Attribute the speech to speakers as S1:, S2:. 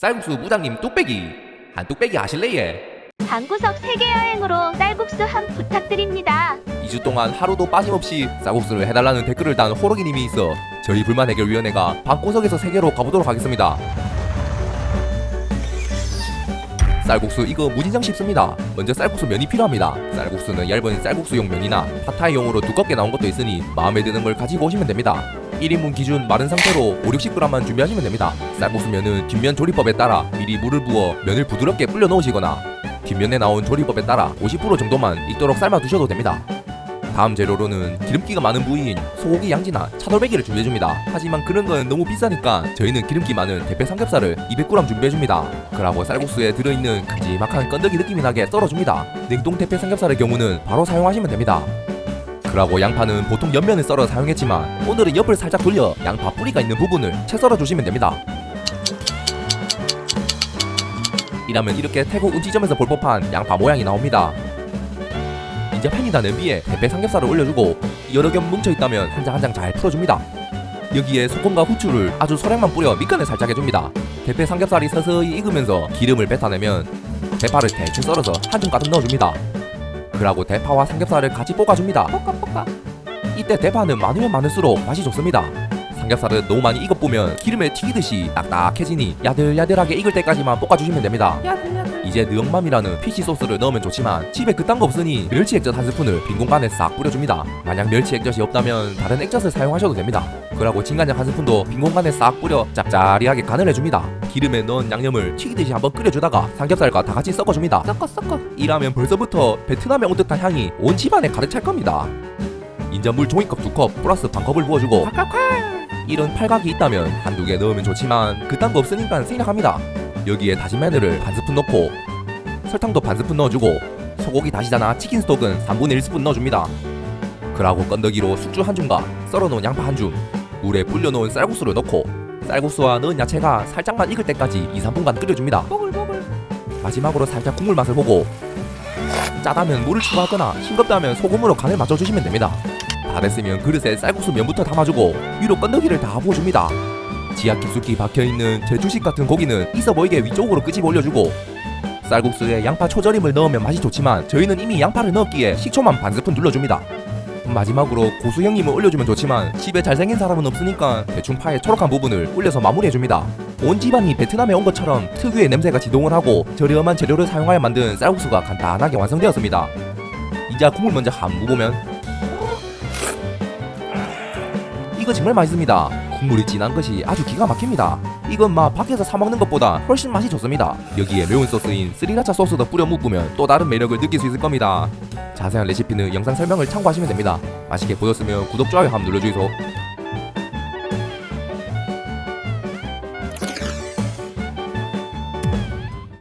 S1: 쌀국수 무장님 뚝배기 한 뚝배기 하실래예?
S2: 방구석 세계 여행으로 쌀국수 한 부탁드립니다.
S1: 2주 동안 하루도 빠짐없이 쌀국수를 해달라는 댓글을 단 호러기님이 있어 저희 불만 해결 위원회가 방구석에서 세계로 가보도록 하겠습니다. 쌀국수 이거 무진장 쉽습니다. 먼저 쌀국수 면이 필요합니다. 쌀국수는 얇은 쌀국수용 면이나 파타이용으로 두껍게 나온 것도 있으니 마음에 드는 걸 가지고 오시면 됩니다. 1인분 기준 마른 상태로 5, 60g만 준비하시면 됩니다. 쌀국수 면은 뒷면 조리법에 따라 미리 물을 부어 면을 부드럽게 불려 넣으시거나 뒷면에 나온 조리법에 따라 50% 정도만 익도록 삶아 두셔도 됩니다. 다음 재료로는 기름기가 많은 부위인 소고기 양지나 차돌배기를 준비해줍니다. 하지만 그런 건 너무 비싸니까 저희는 기름기 많은 대패 삼겹살을 200g 준비해줍니다. 그리고 쌀국수에 들어있는 큼지막한 건더기 느낌이 나게 썰어줍니다. 냉동 대패 삼겹살의 경우는 바로 사용하시면 됩니다. 그리고 양파는 보통 옆면을 썰어 사용했지만 오늘은 옆을 살짝 돌려 양파 뿌리가 있는 부분을 채 썰어 주시면 됩니다. 이라면 이렇게 태국 음식점에서 볼 법한 양파 모양이 나옵니다. 이제 팬이나 냄비에 대패 삼겹살을 올려주고 여러 겹 뭉쳐있다면 한 장 한 장 잘 풀어줍니다. 여기에 소금과 후추를 아주 소량만 뿌려 밑간을 살짝 해줍니다. 대패 삼겹살이 서서히 익으면서 기름을 뱉어내면 대파를 대충 썰어서 한 줌 가득 넣어줍니다. 그리고 대파와 삼겹살을 같이 볶아줍니다. 볶아 볶아. 이때 대파는 많으면 많을수록 맛이 좋습니다. 삼겹살은 너무 많이 익어보면 기름에 튀기듯이 딱딱해지니 야들야들하게 익을 때까지만 볶아주시면 됩니다. 이제 느엉맘이라는 피시 소스를 넣으면 좋지만 집에 그딴 거 없으니 멸치 액젓 한 스푼을 빈 공간에 싹 뿌려줍니다. 만약 멸치 액젓이 없다면 다른 액젓을 사용하셔도 됩니다. 그리고 진간장 한 스푼도 빈 공간에 싹 뿌려 짭짤하게 간을 해줍니다. 기름에 넣은 양념을 튀기듯이 한번 끓여주다가 삼겹살과 다 같이 섞어줍니다. 섞어 섞어. 이라면 벌써부터 베트남에 온 듯한 향이 온 집안에 가득 찰 겁니다. 인자물 종이컵 두 컵 플러스 반 컵을 부어주고 이런 팔각이 있다면 한두 개 넣으면 좋지만 그딴 거 없으니까 생략합니다. 여기에 다진 마늘을 반 스푼 넣고 설탕도 반 스푼 넣어주고 소고기 다시다나 치킨 스톡은 3분의 1 스푼 넣어줍니다. 그러고 건더기로 숙주 한 줌과 썰어놓은 양파 한 줌, 물에 불려놓은 쌀국수를 넣고 쌀국수와 넣은 야채가 살짝만 익을 때까지 2, 3분간 끓여줍니다. 마지막으로 살짝 국물 맛을 보고 짜다면 물을 추가하거나 싱겁다면 소금으로 간을 맞춰주시면 됩니다. 다 됐으면 그릇에 쌀국수 면부터 담아주고 위로 건더기를 다 부어줍니다. 지하 깊숙이 박혀있는 제주식 같은 고기는 있어 보이게 위쪽으로 끄집어 올려주고 쌀국수에 양파 초절임을 넣으면 맛이 좋지만 저희는 이미 양파를 넣었기에 식초만 반 스푼 눌러줍니다. 마지막으로 고수 형님을 올려주면 좋지만 집에 잘생긴 사람은 없으니까 대충 파의 초록한 부분을 올려서 마무리해줍니다. 온 집안이 베트남에 온 것처럼 특유의 냄새가 지동을 하고 저렴한 재료를 사용하여 만든 쌀국수가 간단하게 완성되었습니다. 이제 국물 먼저 한 무보면 이거 정말 맛있습니다. 국물이 진한 것이 아주 기가 막힙니다. 이건 막 밖에서 사 먹는 것보다 훨씬 맛이 좋습니다. 여기에 매운 소스인 스리라차 소스도 뿌려 묶으면 또 다른 매력을 느낄 수 있을 겁니다. 자세한 레시피는 영상 설명을 참고하시면 됩니다. 맛있게 보셨으면 구독, 좋아요 한번 눌러주이소.